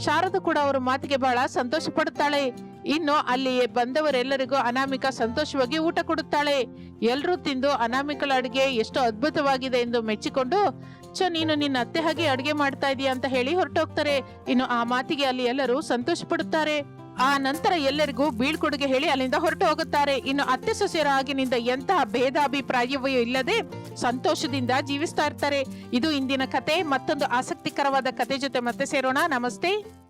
ಶಾರದ ಕೂಡ ಅವರ ಮಾತಿಗೆ ಬಹಳ ಸಂತೋಷ ಪಡುತ್ತಾಳೆ ಇನ್ನು ಅಲ್ಲಿ ಬಂದವರೆಲ್ಲರಿಗೂ ಅನಾಮಿಕ ಸಂತೋಷವಾಗಿ ಊಟ ಕೊಡುತ್ತಾಳೆ. ಎಲ್ಲರೂ ತಿಂದು ಅನಾಮಿಕಳ ಅಡುಗೆ ಎಷ್ಟು ಅದ್ಭುತವಾಗಿದೆ ಎಂದು ಮೆಚ್ಚಿಕೊಂಡು ಚ ನೀನು ನಿನ್ನ ಅತ್ತೆ ಹಾಗೆ ಅಡುಗೆ ಮಾಡ್ತಾ ಇದೀಯ? ಅಂತ ಹೇಳಿ ಹೊರಟೋಗ್ತಾರೆ. ಇನ್ನು ಆ ಮಾತಿಗೆ ಅಲ್ಲಿ ಎಲ್ಲರೂ ಸಂತೋಷ ಪಡುತ್ತಾರೆ ಆ ನಂತರ ಎಲ್ಲರಿಗೂ ಬೀಳ್ಕೊಡುಗೆ ಹೇಳಿ ಅಲ್ಲಿಂದ ಹೊರಟು ಹೋಗುತ್ತಾರೆ ಇನ್ನು ಅತ್ತೆ ಸೊಸೆಯರ ಆಗಿನಿಂದ ಎಂತಹ ಭೇದಾಭಿಪ್ರಾಯವೂ ಇಲ್ಲದೆ ಸಂತೋಷದಿಂದ ಜೀವಿಸ್ತಾ ಇರ್ತಾರೆ. ಇದು ಇಂದಿನ ಕತೆ. ಮತ್ತೊಂದು ಆಸಕ್ತಿಕರವಾದ ಕತೆ ಜೊತೆ ಮತ್ತೆ ಸೇರೋಣ. ನಮಸ್ತೆ.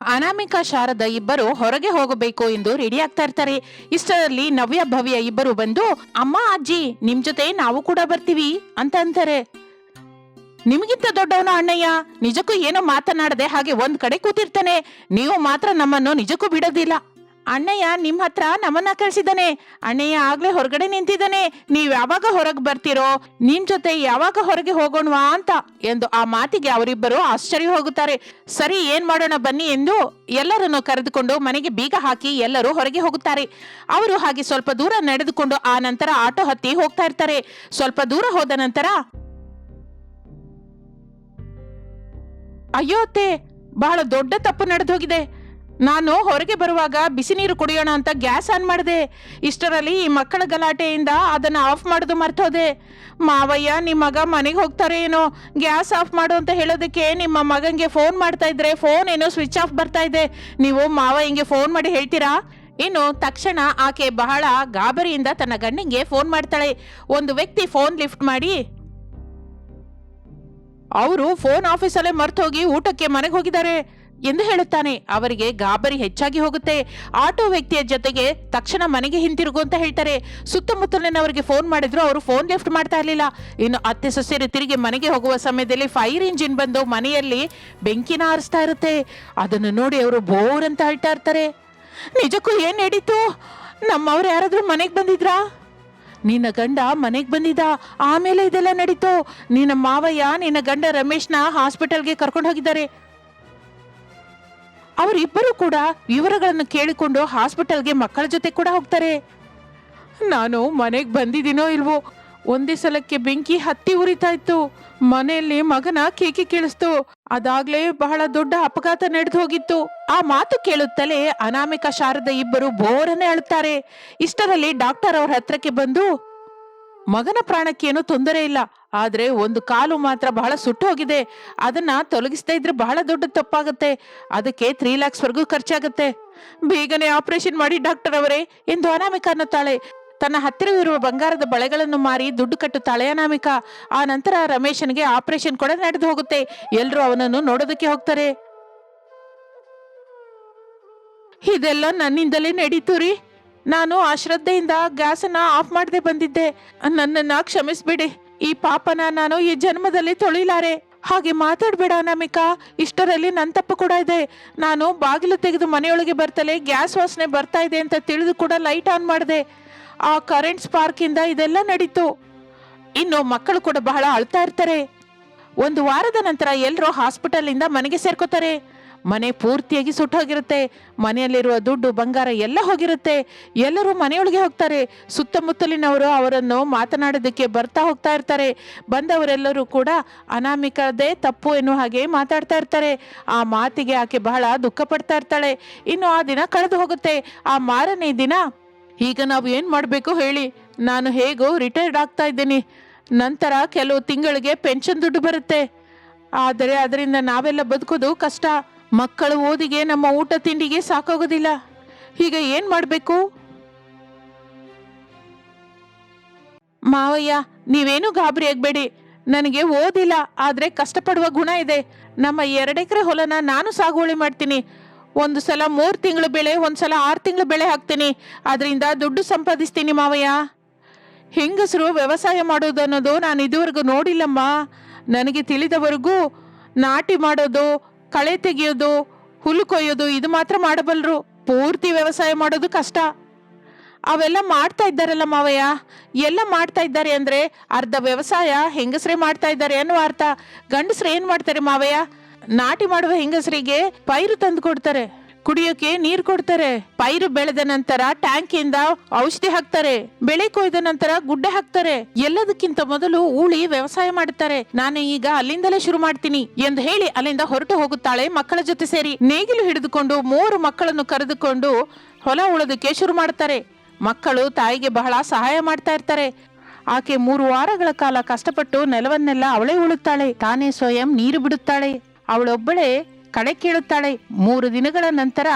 ಅನಾಮಿಕಾ ಶಾರದ ಇಬ್ಬರು ಹೊರಗೆ ಹೋಗಬೇಕು ಎಂದು ರೆಡಿ ಆಗ್ತಾ ಇರ್ತಾರೆ. ಇಷ್ಟರಲ್ಲಿ ನವ್ಯ, ಭವ್ಯ ಇಬ್ಬರು ಬಂದು, ಅಮ್ಮ, ಅಜ್ಜಿ, ನಿಮ್ ಜೊತೆ ನಾವು ಕೂಡ ಬರ್ತೀವಿ ಅಂತ ಅಂತಾರೆ. ನಿಮಗಿಂತ ದೊಡ್ಡವನ ಅಣ್ಣಯ್ಯ, ನಿಜಕ್ಕೂ ಏನೋ ಮಾತನಾಡದೆ ಹಾಗೆ ಒಂದ್ ಕಡೆ ಕೂತಿರ್ತಾನೆ. ನೀವು ಮಾತ್ರ ನಮ್ಮನ್ನು ನಿಜಕ್ಕೂ ಬಿಡೋದಿಲ್ಲ. ಅಣ್ಣಯ್ಯ ನಿಮ್ಮ ಹತ್ರ ನಮ್ಮನ್ನ ಕಳ್ಸಿದ್ದಾನೆ. ಅಣ್ಣಯ್ಯ ಆಗ್ಲೇ ಹೊರಗಡೆ ನಿಂತಿದ್ದಾನೆ. ನೀವ್ ಯಾವಾಗ ಹೊರಗೆ ಬರ್ತೀರೋ, ನಿಮ್ ಜೊತೆ ಯಾವಾಗ ಹೊರಗೆ ಹೋಗೋಣವಾ ಅಂತ ಎಂದು ಆ ಮಾತಿಗೆ ಅವರಿಬ್ಬರು ಆಶ್ಚರ್ಯ ಹೋಗುತ್ತಾರೆ. ಸರಿ, ಏನ್ ಮಾಡೋಣ ಬನ್ನಿ ಎಂದು ಎಲ್ಲರನ್ನು ಕರೆದುಕೊಂಡು ಮನೆಗೆ ಬೀಗ ಹಾಕಿ ಎಲ್ಲರೂ ಹೊರಗೆ ಹೋಗುತ್ತಾರೆ. ಅವರು ಹಾಗೆ ಸ್ವಲ್ಪ ದೂರ ನಡೆದುಕೊಂಡು ಆ ನಂತರ ಆಟೋ ಹತ್ತಿ ಹೋಗ್ತಾ ಇರ್ತಾರೆ. ಸ್ವಲ್ಪ ದೂರ ಹೋದ ನಂತರ, ಅಯ್ಯೋ ಅತ್ತೆ, ಬಹಳ ದೊಡ್ಡ ತಪ್ಪು ನಡೆದು ಹೋಗಿದೆ ನಾನು ಹೊರಗೆ ಬರುವಾಗ ಬಿಸಿ ನೀರು ಕುಡಿಯೋಣ ಅಂತ ಗ್ಯಾಸ್ ಆನ್ ಮಾಡಿದೆ. ಇಷ್ಟರಲ್ಲಿ ಈ ಮಕ್ಕಳ ಗಲಾಟೆಯಿಂದ ಅದನ್ನ ಆಫ್ ಮಾಡೋದು ಮರ್ತೋದೆ. ಮಾವಯ್ಯ ನಿಮ್ಮ ಮಗ ಮನೆಗೆ ಹೋಗ್ತಾರೆ ಏನೋ? ಗ್ಯಾಸ್ ಆಫ್ ಮಾಡು ಅಂತ ಹೇಳೋದಕ್ಕೆ ನಿಮ್ಮ ಮಗನಿಗೆ ಫೋನ್ ಮಾಡ್ತಾ ಇದ್ರೆ ಫೋನ್ ಏನೋ ಸ್ವಿಚ್ ಆಫ್ ಬರ್ತಾ ಇದೆ. ನೀವು ಮಾವಯ್ಯಂಗೆ ಫೋನ್ ಮಾಡಿ ಹೇಳ್ತೀರಾ? ಇನ್ನು ತಕ್ಷಣ ಆಕೆ ಬಹಳ ಗಾಬರಿಯಿಂದ ತನ್ನ ಗಣ್ಣಿಗೆ ಫೋನ್ ಮಾಡ್ತಾಳೆ. ಒಂದು ವ್ಯಕ್ತಿ ಫೋನ್ ಲಿಫ್ಟ್ ಮಾಡಿ, ಅವರು ಫೋನ್ ಆಫೀಸಲ್ಲೇ ಮರ್ತೋಗಿ ಹೋಗಿ ಊಟಕ್ಕೆ ಮನೆಗೆ ಹೋಗಿದ್ದಾರೆ. ಎಂದು ಹೇಳುತ್ತಾನೆ. ಅವರಿಗೆ ಗಾಬರಿ ಹೆಚ್ಚಾಗಿ ಹೋಗುತ್ತೆ. ಆಟೋ ವ್ಯಕ್ತಿಯ ಜೊತೆಗೆ ತಕ್ಷಣ ಮನೆಗೆ ಹಿಂತಿರುಗು ಅಂತ ಹೇಳ್ತಾರೆ. ಸುತ್ತಮುತ್ತಲಿನವರಿಗೆ ಫೋನ್ ಮಾಡಿದ್ರು, ಅವರು ಫೋನ್ ಲಿಫ್ಟ್ ಮಾಡ್ತಾ ಇರಲಿಲ್ಲ. ಇನ್ನು ಅತ್ತೆ ಸೊಸೆಯರು ತಿರುಗಿ ಮನೆಗೆ ಹೋಗುವ ಸಮಯದಲ್ಲಿ ಫೈರ್ ಇಂಜಿನ್ ಬಂದು ಮನೆಯಲ್ಲಿ ಬೆಂಕಿನ ಆರಿಸ್ತಾ ಇರುತ್ತೆ. ಅದನ್ನು ನೋಡಿ ಅವರು ಬೋರ್ ಅಂತ ಹೇಳ್ತಾ ಇರ್ತಾರೆ. ನಿಜಕ್ಕೂ ಏನ್ ನಡೀತು? ನಮ್ಮವ್ರು ಯಾರಾದ್ರೂ ಮನೆಗೆ ಬಂದಿದ್ರಾ? ನಿನ್ನ ಗಂಡ ಮನೆಗೆ ಬಂದಿದ್ದ. ಆಮೇಲೆ ಇದೆಲ್ಲ ನಡೀತು. ನಿನ್ನ ಮಾವಯ್ಯ, ನಿನ್ನ ಗಂಡ ರಮೇಶ್ನ ಹಾಸ್ಪಿಟಲ್ಗೆ ಕರ್ಕೊಂಡು ಹೋಗಿದ್ದಾರೆ. ಅವರಿಬ್ಬರು ಕೂಡ ವಿವರಗಳನ್ನು ಕೇಳಿಕೊಂಡು ಹಾಸ್ಪಿಟಲ್ಗೆ ಮಕ್ಕಳ ಜೊತೆ ಕೂಡ ಹೋಗ್ತಾರೆ. ನಾನು ಮನೆಗೆ ಬಂದಿದ್ದೀನೋ ಇಲ್ವೋ, ಒಂದೇ ಸಲಕ್ಕೆ ಬೆಂಕಿ ಹತ್ತಿ ಉರಿತಾ ಇತ್ತು. ಮನೆಯಲ್ಲಿ ಮಗನ ಕೇಕೆ ಕೇಳಿಸ್ತು. ಅದಾಗ್ಲೇ ಬಹಳ ದೊಡ್ಡ ಅಪಘಾತ ನಡೆದು ಹೋಗಿತ್ತು. ಆ ಮಾತು ಕೇಳುತ್ತಲೇ ಅನಾಮಿಕ ಶಾರದ ಇಬ್ಬರು ಬೋರನೆ ಅಳುತ್ತಾರೆ. ಇಷ್ಟರಲ್ಲಿ ಡಾಕ್ಟರ್ ಅವ್ರ ಹತ್ರಕ್ಕೆ ಬಂದು ಮಗನ ಪ್ರಾಣಕ್ಕೇನು ತೊಂದರೆ ಇಲ್ಲ. ಆದರೆ ಒಂದು ಕಾಲು ಮಾತ್ರ ಬಹಳ ಸುಟ್ಟು ಹೋಗಿದೆ. ಅದನ್ನ ತೊಲಗಿಸ್ತಾ ಇದ್ರೆ ಬಹಳ ದೊಡ್ಡ ತಪ್ಪಾಗುತ್ತೆ. ಅದಕ್ಕೆ ತ್ರೀ ಲ್ಯಾಕ್ಸ್ ವರೆಗೂ ಖರ್ಚಾಗುತ್ತೆ. ಬೇಗನೆ ಆಪರೇಷನ್ ಮಾಡಿ ಡಾಕ್ಟರ್ ಅವರೇ ಎಂದು ಅನಾಮಿಕ ಅನ್ನುತ್ತಾಳೆ. ತನ್ನ ಹತ್ತಿರವಿರುವ ಬಂಗಾರದ ಬಳೆಗಳನ್ನು ಮಾರಿ ದುಡ್ಡು ಕಟ್ಟುತ್ತಾಳೆ ಅನಾಮಿಕ. ಆ ನಂತರ ರಮೇಶನ್ಗೆ ಆಪರೇಷನ್ ಕೂಡ ನಡೆದು ಹೋಗುತ್ತೆ. ಎಲ್ಲರೂ ಅವನನ್ನು ನೋಡೋದಕ್ಕೆ ಹೋಗ್ತಾರೆ. ಇದೆಲ್ಲ ನನ್ನಿಂದಲೇ ನಡೀತು ರೀ. ನಾನು ಅಶ್ರದ್ಧೆಯಿಂದ ಗ್ಯಾಸನ್ನ ಆಫ್ ಮಾಡದೆ ಬಂದಿದ್ದೆ. ನನ್ನನ್ನ ಕ್ಷಮಿಸ್ಬಿಡಿ. ಈ ಪಾಪನ ನಾನು ಈ ಜನ್ಮದಲ್ಲಿ ತೊಳಿಲಾರೆ. ಹಾಗೆ ಮಾತಾಡ್ಬೇಡ ಅನಾಮಿಕಾ. ಇಷ್ಟರಲ್ಲಿ ನನ್ನ ತಪ್ಪು ಕೂಡ ಇದೆ. ನಾನು ಬಾಗಿಲು ತೆಗೆದು ಮನೆಯೊಳಗೆ ಬರ್ತಲೇ ಗ್ಯಾಸ್ ವಾಸನೆ ಬರ್ತಾ ಇದೆ ಅಂತ ತಿಳಿದು ಕೂಡ ಲೈಟ್ ಆನ್ ಮಾಡಿದೆ. ಆ ಕರೆಂಟ್ ಸ್ಪಾರ್ಕ್ ಇಂದ ಇದೆಲ್ಲ ನಡೀತು. ಇನ್ನು ಮಕ್ಕಳು ಕೂಡ ಬಹಳ ಅಳ್ತಾ ಇರ್ತಾರೆ. ಒಂದು ವಾರದ ನಂತರ ಎಲ್ಲರೂ ಹಾಸ್ಪಿಟಲ್ ಇಂದ ಮನೆಗೆ ಸೇರ್ಕೋತಾರೆ. ಮನೆ ಪೂರ್ತಿಯಾಗಿ ಸುಟ್ಟೋಗಿರುತ್ತೆ, ಮನೆಯಲ್ಲಿರುವ ದುಡ್ಡು, ಬಂಗಾರ ಎಲ್ಲ ಹೋಗಿರುತ್ತೆ. ಎಲ್ಲರೂ ಮನೆಯೊಳಗೆ ಹೋಗ್ತಾರೆ. ಸುತ್ತಮುತ್ತಲಿನವರು ಅವರನ್ನು ಮಾತನಾಡೋದಕ್ಕೆ ಬರ್ತಾ ಹೋಗ್ತಾ ಇರ್ತಾರೆ. ಬಂದವರೆಲ್ಲರೂ ಕೂಡ ಅನಾಮಿಕದೇ ತಪ್ಪು ಎನ್ನುವ ಹಾಗೆ ಮಾತಾಡ್ತಾ ಇರ್ತಾರೆ. ಆ ಮಾತಿಗೆ ಆಕೆ ಬಹಳ ದುಃಖ ಪಡ್ತಾ ಇರ್ತಾಳೆ. ಇನ್ನು ಆ ದಿನ ಕಳೆದು ಹೋಗುತ್ತೆ. ಆ ಮಾರನೇ ದಿನ ಈಗ ನಾವು ಏನು ಮಾಡಬೇಕು ಹೇಳಿ? ನಾನು ಹೇಗೋ ರಿಟೈರ್ಡ್ ಆಗ್ತಾ ಇದ್ದೀನಿ. ನಂತರ ಕೆಲವು ತಿಂಗಳಿಗೆ ಪೆನ್ಷನ್ ದುಡ್ಡು ಬರುತ್ತೆ. ಆದರೆ ಅದರಿಂದ ನಾವೆಲ್ಲ ಬದುಕೋದು ಕಷ್ಟ. ಮಕ್ಕಳು ಓದಿಗೆ ನಮ್ಮ ಊಟ ತಿಂಡಿಗೆ ಸಾಕಾಗೋದಿಲ್ಲ. ಈಗ ಏನು ಮಾಡಬೇಕು? ಮಾವಯ್ಯ, ನೀವೇನು ಗಾಬರಿ ಆಗಬೇಡಿ. ನನಗೆ ಓದಿಲ್ಲ, ಆದರೆ ಕಷ್ಟಪಡುವ ಗುಣ ಇದೆ. ನಮ್ಮ ಎರಡೆಕರೆ ಹೊಲನ ನಾನು ಸಾಗುವಳಿ ಮಾಡ್ತೀನಿ. ಒಂದು ಸಲ ಮೂರು ತಿಂಗಳು ಬೆಳೆ, ಒಂದು ಸಲ ಆರು ತಿಂಗಳು ಬೆಳೆ ಹಾಕ್ತೀನಿ. ಅದರಿಂದ ದುಡ್ಡು ಸಂಪಾದಿಸ್ತೀನಿ ಮಾವಯ್ಯ. ಹೆಂಗಸರು ವ್ಯವಸಾಯ ಮಾಡೋದು ಅನ್ನೋದು ನಾನು ಇದುವರೆಗೂ ನೋಡಿಲ್ಲಮ್ಮ. ನನಗೆ ತಿಳಿದವರೆಗೂ ನಾಟಿ ಮಾಡೋದು ಕಳೆ ತೆಗೆಯೋದು, ಹುಲ್ಲು ಕೊಯ್ಯೋದು, ಇದು ಮಾತ್ರ ಮಾಡಬಲ್ರು. ಪೂರ್ತಿ ವ್ಯವಸಾಯ ಮಾಡೋದು ಕಷ್ಟ. ಅವೆಲ್ಲ ಮಾಡ್ತಾ ಇದ್ದಾರಲ್ಲ ಮಾವಯ್ಯ. ಎಲ್ಲ ಮಾಡ್ತಾ ಇದ್ದಾರೆ ಅಂದ್ರೆ ಅರ್ಧ ವ್ಯವಸಾಯ ಹೆಂಗಸ್ರೇ ಮಾಡ್ತಾ ಇದ್ದಾರೆ ಅನ್ನೋ ಅರ್ಥ. ಗಂಡಸ್ರು ಏನ್ ಮಾಡ್ತಾರೆ ಮಾವಯ್ಯ? ನಾಟಿ ಮಾಡುವ ಹೆಂಗಸರಿಗೆ ಪೈರು ತಂದು ಕೊಡ್ತಾರೆ. ಕುಡಿಯೋಕೆ ನೀರ್ ಕೊಡ್ತಾರೆ. ಪೈರು ಬೆಳೆದ ನಂತರ ಟ್ಯಾಂಕ್ ಇಂದ ಔಷಧಿ ಹಾಕ್ತಾರೆ. ಬೆಳೆ ಕೊಯ್ದ ನಂತರ ಗುಡ್ಡೆ ಹಾಕ್ತಾರೆ. ಎಲ್ಲದಕ್ಕಿಂತ ಮೊದಲು ಊಳಿ ವ್ಯವಸಾಯ ಮಾಡುತ್ತಾರೆ. ನಾನು ಈಗ ಅಲ್ಲಿಂದಲೇ ಶುರು ಮಾಡ್ತೀನಿ ಎಂದು ಹೇಳಿ ಅಲ್ಲಿಂದ ಹೊರಟು ಹೋಗುತ್ತಾಳೆ ಮಕ್ಕಳ ಜೊತೆ ಸೇರಿ. ನೇಗಿಲು ಹಿಡಿದುಕೊಂಡು ಮೂರು ಮಕ್ಕಳನ್ನು ಕರೆದುಕೊಂಡು ಹೊಲ ಉಳೋದಕ್ಕೆ ಶುರು ಮಾಡ್ತಾರೆ ಮಕ್ಕಳು ತಾಯಿಗೆ ಬಹಳ ಸಹಾಯ ಮಾಡ್ತಾ ಇರ್ತಾರೆ. ಆಕೆ ಮೂರು ವಾರಗಳ ಕಾಲ ಕಷ್ಟಪಟ್ಟು ನೆಲವನ್ನೆಲ್ಲ ಅವಳೇ ಉಳುತ್ತಾಳೆ. ತಾನೇ ಸ್ವಯಂ ನೀರು ಬಿಡುತ್ತಾಳೆ. ಅವಳೊಬ್ಬಳೇ ಕಳೆ ಕೀಳುತ್ತಾಳೆ. ಮೂರು ದಿನಗಳ ನಂತರ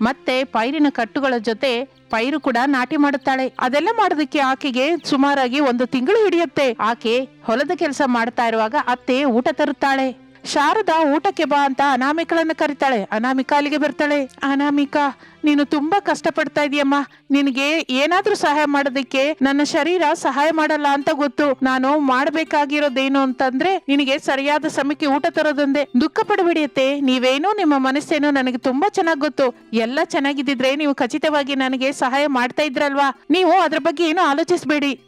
ಮತ್ತೆ ಪೈರಿನ ಕಟ್ಟುಗಳ ಜೊತೆ ಪೈರು ಕೂಡ ನಾಟಿ ಮಾಡುತ್ತಾಳೆ. ಅದೆಲ್ಲ ಮಾಡೋದಕ್ಕೆ ಆಕೆಗೆ ಸುಮಾರಾಗಿ ಒಂದು ತಿಂಗಳು ಹಿಡಿಯುತ್ತೆ. ಆಕೆ ಹೊಲದ ಕೆಲಸ ಮಾಡ್ತಾ ಇರುವಾಗ ಅತ್ತೆ ಊಟ ತರುತ್ತಾಳೆ. ಶಾರದಾ ಊಟಕ್ಕೆ ಬಾ ಅಂತ ಅನಾಮಿಕಳನ್ನ ಕರಿತಾಳೆ. ಅನಾಮಿಕಾ ಅಲ್ಲಿಗೆ ಬರ್ತಾಳೆ. ಅನಾಮಿಕಾ, ನೀನು ತುಂಬಾ ಕಷ್ಟಪಡ್ತಾ ಇದೀಯಮ್ಮ. ನಿನಗೆ ಏನಾದ್ರೂ ಸಹಾಯ ಮಾಡೋದಕ್ಕೆ ನನ್ನ ಶರೀರ ಸಹಾಯ ಮಾಡಲ್ಲ ಅಂತ ಗೊತ್ತು. ನಾನು ಮಾಡ್ಬೇಕಾಗಿರೋದೇನು ಅಂತಂದ್ರೆ ನಿನಗೆ ಸರಿಯಾದ ಸಮಯಕ್ಕೆ ಊಟ ತರೋದೊಂದೇ. ದುಃಖ ಪಡಬೇಡಿಯತ್ತೆ. ನೀವೇನೋ ನಿಮ್ಮ ಮನಸ್ಸೇನೋ ನನಗೆ ತುಂಬಾ ಚೆನ್ನಾಗ್ ಗೊತ್ತು. ಎಲ್ಲ ಚೆನ್ನಾಗಿದ್ದಿದ್ರೆ ನೀವು ಖಚಿತವಾಗಿ ನನಗೆ ಸಹಾಯ ಮಾಡ್ತಾ ಇದ್ರಲ್ವಾ? ನೀವು ಅದ್ರ ಬಗ್ಗೆ ಏನು ಆಲೋಚಿಸಬೇಡಿ.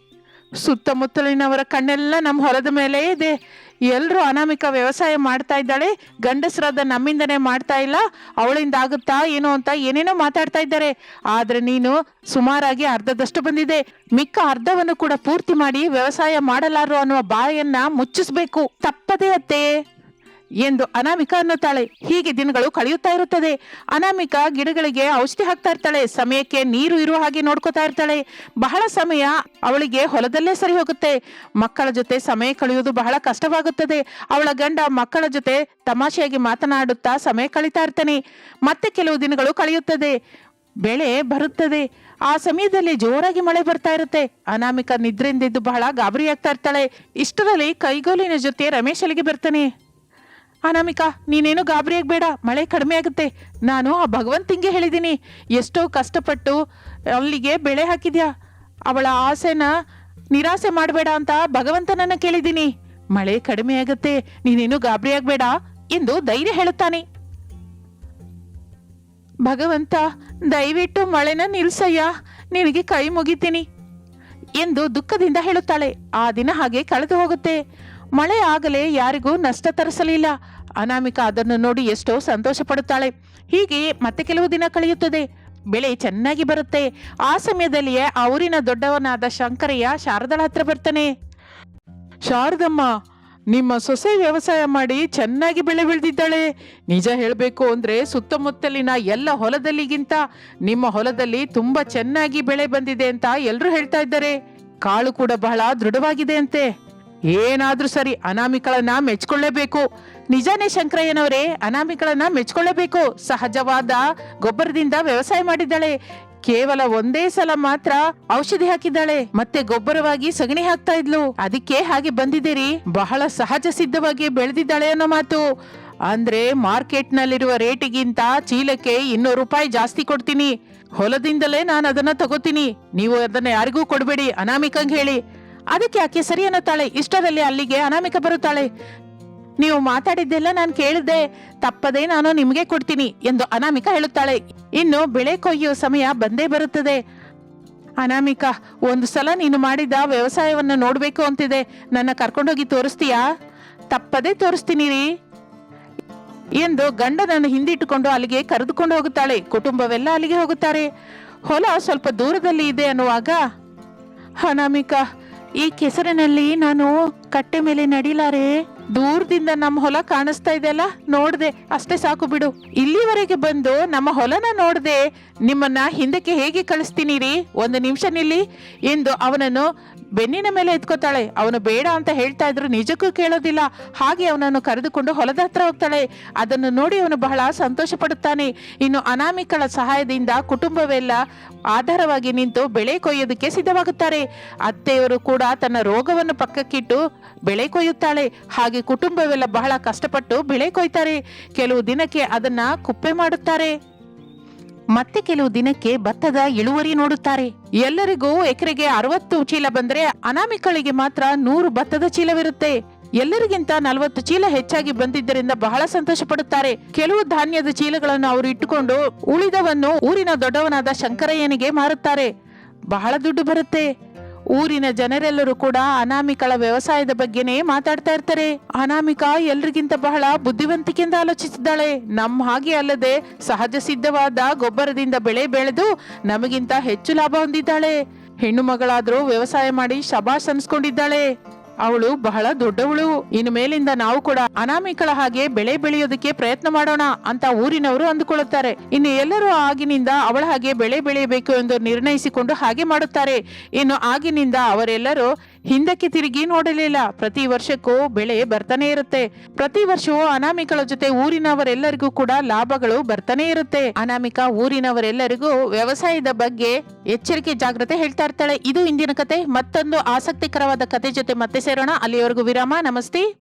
ಸುತ್ತಮುತ್ತಲಿನವರ ಕಣ್ಣೆಲ್ಲ ನಮ್ಮ ಹೊಲದ ಮೇಲೆ ಇದೆ. ಎಲ್ಲರೂ ಅನಾಮಿಕ ವ್ಯವಸಾಯ ಮಾಡ್ತಾ ಇದ್ದಾಳೆ. ಗಂಡಸರಾದ ನಮ್ಮಿಂದನೇ ಮಾಡ್ತಾ ಇಲ್ಲ. ಅವಳಿಂದ ಆಗುತ್ತಾ ಏನೋ ಅಂತ ಏನೇನೋ ಮಾತಾಡ್ತಾ ಇದ್ದಾರೆ. ಆದ್ರೆ ನೀನು ಸುಮಾರಾಗಿ ಅರ್ಧದಷ್ಟು ಬಂದಿದೆ. ಮಿಕ್ಕ ಅರ್ಧವನ್ನು ಕೂಡ ಪೂರ್ತಿ ಮಾಡಿ ವ್ಯವಸಾಯ ಮಾಡಲಾರು ಅನ್ನುವ ಬಾಯನ್ನ ಮುಚ್ಚಿಸ್ಬೇಕು. ತಪ್ಪದೇ ಅತ್ತೆ. ಎಂದು ಅನಾಮಿಕ ಅನ್ನುತ್ತಾಳೆ. ಹೀಗೆ ದಿನಗಳು ಕಳೆಯುತ್ತಾ ಇರುತ್ತದೆ. ಅನಾಮಿಕ ಗಿಡಗಳಿಗೆ ಔಷಧಿ ಹಾಕ್ತಾ ಇರ್ತಾಳೆ. ಸಮಯಕ್ಕೆ ನೀರು ಇರುವ ಹಾಗೆ ನೋಡ್ಕೋತಾ ಇರ್ತಾಳೆ. ಬಹಳ ಸಮಯ ಅವಳಿಗೆ ಹೊಲದಲ್ಲೇ ಸರಿ ಹೋಗುತ್ತೆ. ಮಕ್ಕಳ ಜೊತೆ ಸಮಯ ಕಳೆಯುವುದು ಬಹಳ ಕಷ್ಟವಾಗುತ್ತದೆ. ಅವಳ ಗಂಡ ಮಕ್ಕಳ ಜೊತೆ ತಮಾಷೆಯಾಗಿ ಮಾತನಾಡುತ್ತಾ ಸಮಯ ಕಳೀತಾ ಇರ್ತಾನೆ. ಮತ್ತೆ ಕೆಲವು ದಿನಗಳು ಕಳೆಯುತ್ತದೆ. ಬೆಳೆ ಬರುತ್ತದೆ. ಆ ಸಮಯದಲ್ಲಿ ಜೋರಾಗಿ ಮಳೆ ಬರ್ತಾ ಇರುತ್ತೆ. ಅನಾಮಿಕ ನಿದ್ರೆಯಿಂದಿದ್ದು ಬಹಳ ಗಾಬರಿ ಆಗ್ತಾ ಇರ್ತಾಳೆ. ಇಷ್ಟರಲ್ಲಿ ಕೈಗೋಲಿನ ಜೊತೆ ರಮೇಶ್ ಅಲ್ಲಿಗೆ ಬರ್ತಾನೆ. ಅನಾಮಿಕಾ, ನೀನೇನು ಗಾಬರಿ ಬೇಡ ಮಳೆ ಕಡಿಮೆ ಆಗುತ್ತೆ. ನಾನು ಆ ಭಗವಂತಿಂಗೆ ಹೇಳಿದ್ದೀನಿ ಎಷ್ಟೋ ಕಷ್ಟಪಟ್ಟು ಅಲ್ಲಿಗೆ ಬೆಳೆ ಹಾಕಿದ್ಯಾ. ಅವಳ ಆಸೆನ ನಿರಾಸೆ ಮಾಡಬೇಡ ಅಂತ ಭಗವಂತನನ್ನ ಕೇಳಿದ್ದೀನಿ ಮಳೆ ಕಡಿಮೆ ಆಗುತ್ತೆ, ನೀನೇನು ಗಾಬರಿ ಆಗಬೇಡ ಎಂದು ಧೈರ್ಯ ಹೇಳುತ್ತಾನೆ. ಭಗವಂತ, ದಯವಿಟ್ಟು ಮಳೆನ ನಿಲ್ಸಯ್ಯ, ನಿನಗೆ ಕೈ ಮುಗಿತೀನಿ ಎಂದು ದುಃಖದಿಂದ ಹೇಳುತ್ತಾಳೆ. ಆ ದಿನ ಹಾಗೆ ಕಳೆದು ಹೋಗುತ್ತೆ. ಮಳೆ ಆಗಲೇ ಯಾರಿಗೂ ನಷ್ಟ ತರಿಸಲಿಲ್ಲ. ಅನಾಮಿಕ ಅದನ್ನು ನೋಡಿ ಎಷ್ಟೋ ಸಂತೋಷ ಪಡುತ್ತಾಳೆ ಹೀಗೆ ಮತ್ತೆ ಕೆಲವು ದಿನ ಕಳೆಯುತ್ತದೆ. ಬೆಳೆ ಚೆನ್ನಾಗಿ ಬರುತ್ತೆ. ಆ ಸಮಯದಲ್ಲಿಯೇ ಆ ಊರಿನ ದೊಡ್ಡವನಾದ ಶಂಕರಯ್ಯ ಶಾರದಳ ಹತ್ರ ಬರ್ತಾನೆ. ಶಾರದಮ್ಮ, ನಿಮ್ಮ ಸೊಸೆ ವ್ಯವಸಾಯ ಮಾಡಿ ಚೆನ್ನಾಗಿ ಬೆಳೆ ಬೆಳೆದಿದ್ದಾಳೆ. ನಿಜ ಹೇಳಬೇಕು ಅಂದರೆ ಸುತ್ತಮುತ್ತಲಿನ ಎಲ್ಲ ಹೊಲದಲ್ಲಿಗಿಂತ ನಿಮ್ಮ ಹೊಲದಲ್ಲಿ ತುಂಬ ಚೆನ್ನಾಗಿ ಬೆಳೆ ಬಂದಿದೆ ಅಂತ ಎಲ್ಲರೂ ಹೇಳ್ತಾ ಇದ್ದಾರೆ. ಕಾಳು ಕೂಡ ಬಹಳ ದೃಢವಾಗಿದೆ ಅಂತೆ. ಏನಾದ್ರೂ ಸರಿ ಅನಾಮಿಕಳನ್ನ ಮೆಚ್ಕೊಳ್ಳೇಬೇಕು. ನಿಜಾನೇ ಶಂಕರಯ್ಯನವರೇ, ಅನಾಮಿಕಳನ್ನ ಮೆಚ್ಕೊಳ್ಳೇಬೇಕು. ಸಹಜವಾದ ಗೊಬ್ಬರದಿಂದ ವ್ಯವಸಾಯ ಮಾಡಿದ್ದಾಳೆ. ಕೇವಲ ಒಂದೇ ಸಲ ಮಾತ್ರ ಔಷಧಿ ಹಾಕಿದ್ದಾಳೆ. ಮತ್ತೆ ಗೊಬ್ಬರವಾಗಿ ಸಗಣಿ ಹಾಕ್ತಾ ಇದ್ಲು. ಅದಕ್ಕೆ ಹಾಗೆ ಬಂದಿದ್ದೀರಿ. ಬಹಳ ಸಹಜ ಸಿದ್ಧವಾಗಿ ಬೆಳೆದಿದ್ದಾಳೆ ಅನ್ನೋ ಮಾತು. ಅಂದ್ರೆ ಮಾರ್ಕೆಟ್ ನಲ್ಲಿರುವ ರೇಟಿಗಿಂತ ಚೀಲಕ್ಕೆ ಇನ್ನೂರು ರೂಪಾಯಿ ಜಾಸ್ತಿ ಕೊಡ್ತೀನಿ. ಹೊಲದಿಂದಲೇ ನಾನು ಅದನ್ನ ತಗೋತೀನಿ. ನೀವು ಅದನ್ನ ಯಾರಿಗೂ ಕೊಡಬೇಡಿ. ಅನಾಮಿಕಂಗ್ ಹೇಳಿ. ಅದಕ್ಕೆ ಆಕೆ ಸರಿ ಅನ್ನುತ್ತಾಳೆ ಇಷ್ಟರಲ್ಲಿ ಅಲ್ಲಿಗೆ ಅನಾಮಿಕ ಬರುತ್ತಾಳೆ. ನೀವು ಮಾತಾಡಿದ್ದೆಲ್ಲ ನಾನು ಕೇಳಿದೆ ತಪ್ಪದೇ ನಾನು ನಿಮಗೆ ಕೊಡ್ತೀನಿ ಎಂದು ಅನಾಮಿಕ ಹೇಳುತ್ತಾಳೆ. ಇನ್ನು ಬೆಳೆ ಕೊಯ್ಯುವ ಸಮಯ ಬಂದೇ ಬರುತ್ತದೆ. ಅನಾಮಿಕ, ಒಂದು ಸಲ ನೀನು ಮಾಡಿದ ವ್ಯವಸಾಯವನ್ನು ನೋಡಬೇಕು ಅಂತಿದೆ. ನನ್ನ ಕರ್ಕೊಂಡೋಗಿ ತೋರಿಸ್ತೀಯಾ? ತಪ್ಪದೇ ತೋರಿಸ್ತೀನಿ ರೀ ಎಂದು ಗಂಡನನ್ನು ಹಿಂದಿಟ್ಟುಕೊಂಡು ಅಲ್ಲಿಗೆ ಕರೆದುಕೊಂಡು ಹೋಗುತ್ತಾಳೆ. ಕುಟುಂಬವೆಲ್ಲ ಅಲ್ಲಿಗೆ ಹೋಗುತ್ತಾರೆ. ಹೊಲ ಸ್ವಲ್ಪ ದೂರದಲ್ಲಿ ಇದೆ ಅನ್ನುವಾಗ ಅನಾಮಿಕ ಈ ಕೆಸರಿನಲ್ಲಿ ನಾನು ಕಟ್ಟೆ ಮೇಲೆ ನಡಿಲಾರೆ? ದೂರದಿಂದ ನಮ್ಮ ಹೊಲ ಕಾಣಿಸ್ತಾ ಇದೆಯಲ್ಲ? ನೋಡ್ದೆ. ಅಷ್ಟೇ ಸಾಕು ಬಿಡು. ಇಲ್ಲಿವರೆಗೆ ಬಂದು ನಮ್ಮ ಹೊಲನ ನೋಡ್ದೆ, ನಿಮ್ಮನ್ನ ಹಿಂದಕ್ಕೆ ಹೇಗೆ ಕಳಿಸ್ತೀನಿ ರೀ ಒಂದು ನಿಮಿಷ ನಿಲ್ಲಿ. ಎಂದು ಅವನನ್ನು ಬೆನ್ನಿನ ಮೇಲೆ ಎತ್ಕೋತಾಳೆ. ಅವನು ಬೇಡ ಅಂತ ಹೇಳ್ತಾ ಇದ್ರು ನಿಜಕ್ಕೂ ಕೇಳೋದಿಲ್ಲ. ಹಾಗೆ ಅವನನ್ನು ಕರೆದುಕೊಂಡು ಹೊಲದ ಹತ್ರ ಹೋಗ್ತಾಳೆ. ಅದನ್ನು ನೋಡಿ ಅವನು ಬಹಳ ಸಂತೋಷ ಪಡುತ್ತಾನೆ ಇನ್ನು ಅನಾಮಿಕಳ ಸಹಾಯದಿಂದ ಕುಟುಂಬವೆಲ್ಲ ಆಧಾರವಾಗಿ ನಿಂತು ಬೆಳೆ ಕೊಯ್ಯೋದಕ್ಕೆ ಸಿದ್ಧವಾಗುತ್ತಾರೆ. ಅತ್ತೆಯವರು ಕೂಡ ತನ್ನ ರೋಗವನ್ನು ಪಕ್ಕಕ್ಕಿಟ್ಟು ಬೆಳೆ ಕೊಯ್ಯುತ್ತಾಳೆ. ಹಾಗೆ ಕುಟುಂಬವೆಲ್ಲ ಬಹಳ ಕಷ್ಟಪಟ್ಟು ಬೆಳೆ ಕೊಯ್ತಾರೆ. ಕೆಲವು ದಿನಕ್ಕೆ ಅದನ್ನ ಕುಪ್ಪೆ ಮಾಡುತ್ತಾರೆ. ಮತ್ತೆ ಕೆಲವು ದಿನಕ್ಕೆ ಭತ್ತದ ಇಳುವರಿ ನೋಡುತ್ತಾರೆ. ಎಲ್ಲರಿಗೂ ಎಕರೆಗೆ ಅರವತ್ತು ಚೀಲ ಬಂದ್ರೆ ಅನಾಮಿಕಳಿಗೆ ಮಾತ್ರ ನೂರು ಭತ್ತದ ಚೀಲವಿರುತ್ತೆ. ಎಲ್ಲರಿಗಿಂತ ನಲವತ್ತು ಚೀಲ ಹೆಚ್ಚಾಗಿ ಬಂದಿದ್ದರಿಂದ ಬಹಳ ಸಂತೋಷ ಪಡುತ್ತಾರೆ ಕೆಲವು ಧಾನ್ಯದ ಚೀಲಗಳನ್ನು ಅವರು ಇಟ್ಟುಕೊಂಡು ಉಳಿದವನ್ನು ಊರಿನ ದೊಡ್ಡವನಾದ ಶಂಕರಯ್ಯನಿಗೆ ಮಾರುತ್ತಾರೆ. ಬಹಳ ದುಡ್ಡು ಬರುತ್ತೆ. ಊರಿನ ಜನರೆಲ್ಲರೂ ಕೂಡ ಅನಾಮಿಕಳ ವ್ಯವಸಾಯದ ಬಗ್ಗೆನೇ ಮಾತಾಡ್ತಾ ಇರ್ತಾರೆ. ಅನಾಮಿಕಾ ಎಲ್ರಿಗಿಂತ ಬಹಳ ಬುದ್ಧಿವಂತಿಕೆಯಿಂದ ಆಲೋಚಿಸಿದ್ದಾಳೆ. ನಮ್ಮ ಹಾಗೆ ಅಲ್ಲದೆ ಸಹಜ ಸಿದ್ಧವಾದ ಗೊಬ್ಬರದಿಂದ ಬೆಳೆ ಬೆಳೆದು ನಮಗಿಂತ ಹೆಚ್ಚು ಲಾಭ ಹೊಂದಿದ್ದಾಳೆ. ಹೆಣ್ಣು ಮಗಳಾದ್ರೂ ವ್ಯವಸಾಯ ಮಾಡಿ ಶಬಾಷ್ ಅನ್ಸ್ಕೊಂಡಿದ್ದಾಳೆ. ಅವಳು ಬಹಳ ದೊಡ್ಡವಳು. ಇನ್ನು ಮೇಲಿಂದ ನಾವು ಕೂಡ ಅನಾಮಿಕಳ ಹಾಗೆ ಬೆಳೆ ಬೆಳೆಯೋದಕ್ಕೆ ಪ್ರಯತ್ನ ಮಾಡೋಣ ಅಂತ ಊರಿನವರು ಅಂದುಕೊಳ್ಳುತ್ತಾರೆ. ಇನ್ನು ಎಲ್ಲರೂ ಆಗಿನಿಂದ ಅವಳ ಹಾಗೆ ಬೆಳೆ ಬೆಳೆಯಬೇಕು ಎಂದು ನಿರ್ಣಯಿಸಿಕೊಂಡು ಹಾಗೆ ಮಾಡುತ್ತಾರೆ. ಇನ್ನು ಆಗಿನಿಂದ ಅವರೆಲ್ಲರೂ ಹಿಂದಕ್ಕೆ ತಿರುಗಿ ನೋಡಲಿಲ್ಲ. ಪ್ರತಿ ವರ್ಷಕ್ಕೂ ಬೆಳೆ ಬರ್ತಾನೆ ಇರುತ್ತೆ. ಪ್ರತಿ ವರ್ಷವೂ ಅನಾಮಿಕಳ ಜೊತೆ ಊರಿನವರೆಲ್ಲರಿಗೂ ಕೂಡ ಲಾಭಗಳು ಬರ್ತಾನೆ ಇರುತ್ತೆ. ಅನಾಮಿಕ ಊರಿನವರೆಲ್ಲರಿಗೂ ವ್ಯವಸಾಯದ ಬಗ್ಗೆ ಎಚ್ಚರಿಕೆ, ಜಾಗ್ರತೆ ಹೇಳ್ತಾ ಇರ್ತಾಳೆ. ಇದು ಇಂದಿನ ಕತೆ. ಮತ್ತೊಂದು ಆಸಕ್ತಿಕರವಾದ ಕತೆ ಜೊತೆ ಮತ್ತೆ ಸೇರೋಣ. ಅಲ್ಲಿವರೆಗೂ ವಿರಾಮ. ನಮಸ್ತೆ.